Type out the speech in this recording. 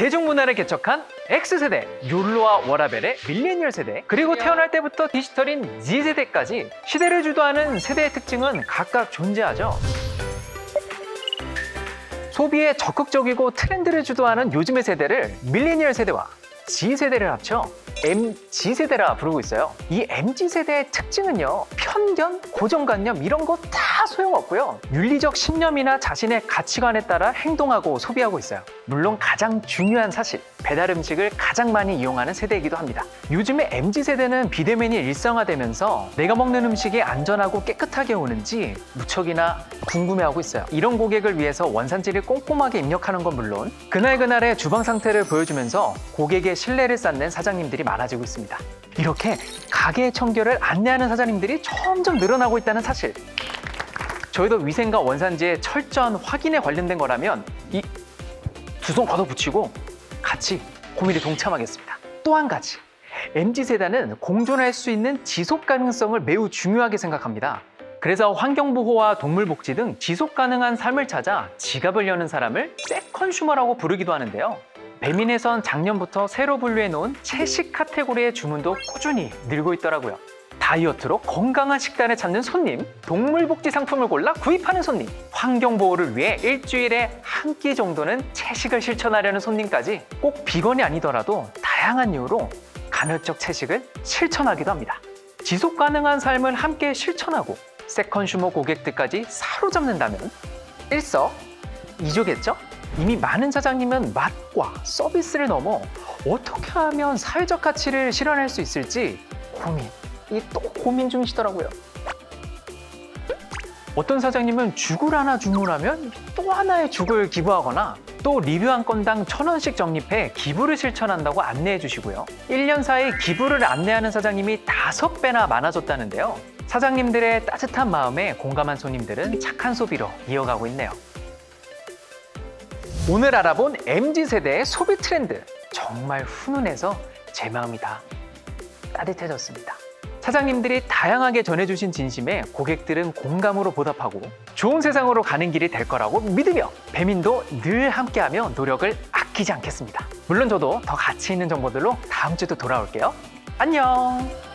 대중문화를 개척한 X세대, 욜로와 워라벨의 밀레니얼 세대, 그리고 태어날 때부터 디지털인 Z세대까지 시대를 주도하는 세대의 특징은 각각 존재하죠. 소비에 적극적이고 트렌드를 주도하는 요즘의 세대를 밀레니얼 세대와 G세대를 합쳐 MG세대라 부르고 있어요. 이 MG세대의 특징은요, 편견, 고정관념 이런 거 다 소용없고요. 윤리적 신념이나 자신의 가치관에 따라 행동하고 소비하고 있어요. 물론 가장 중요한 사실, 배달 음식을 가장 많이 이용하는 세대이기도 합니다. 요즘에 MG세대는 비대면이 일상화되면서 내가 먹는 음식이 안전하고 깨끗하게 오는지 무척이나 궁금해하고 있어요. 이런 고객을 위해서 원산지를 꼼꼼하게 입력하는 건 물론 그날그날의 주방 상태를 보여주면서 고객의 신뢰를 쌓는 사장님들이 많아지고 있습니다. 이렇게 가게의 청결을 안내하는 사장님들이 점점 늘어나고 있다는 사실. 저희도 위생과 원산지의 철저한 확인에 관련된 거라면 이 두 손 걷어붙이고 같이 고민에 동참하겠습니다. 또 한 가지. MZ세대는 공존할 수 있는 지속 가능성을 매우 중요하게 생각합니다. 그래서 환경보호와 동물복지 등 지속 가능한 삶을 찾아 지갑을 여는 사람을 세컨슈머라고 부르기도 하는데요. 배민에선 작년부터 새로 분류해 놓은 채식 카테고리의 주문도 꾸준히 늘고 있더라고요. 다이어트로 건강한 식단을 찾는 손님, 동물복지 상품을 골라 구입하는 손님, 환경보호를 위해 일주일에 한 끼 정도는 채식을 실천하려는 손님까지 꼭 비건이 아니더라도 다양한 이유로 간헐적 채식을 실천하기도 합니다. 지속 가능한 삶을 함께 실천하고 세컨슈머 고객들까지 사로잡는다면 일석 이조겠죠? 이미 많은 사장님은 맛과 서비스를 넘어 어떻게 하면 사회적 가치를 실현할 수 있을지 고민, 이 또 고민 중이시더라고요. 어떤 사장님은 죽을 하나 주문하면 또 하나의 죽을 기부하거나 또 리뷰 한 건당 천 원씩 적립해 기부를 실천한다고 안내해 주시고요. 1년 사이 기부를 안내하는 사장님이 다섯 배나 많아졌다는데요. 사장님들의 따뜻한 마음에 공감한 손님들은 착한 소비로 이어가고 있네요. 오늘 알아본 MZ세대의 소비 트렌드 정말 훈훈해서 제 마음이 다 따뜻해졌습니다. 사장님들이 다양하게 전해주신 진심에 고객들은 공감으로 보답하고 좋은 세상으로 가는 길이 될 거라고 믿으며 배민도 늘 함께하며 노력을 아끼지 않겠습니다. 물론 저도 더 가치 있는 정보들로 다음 주도 돌아올게요. 안녕!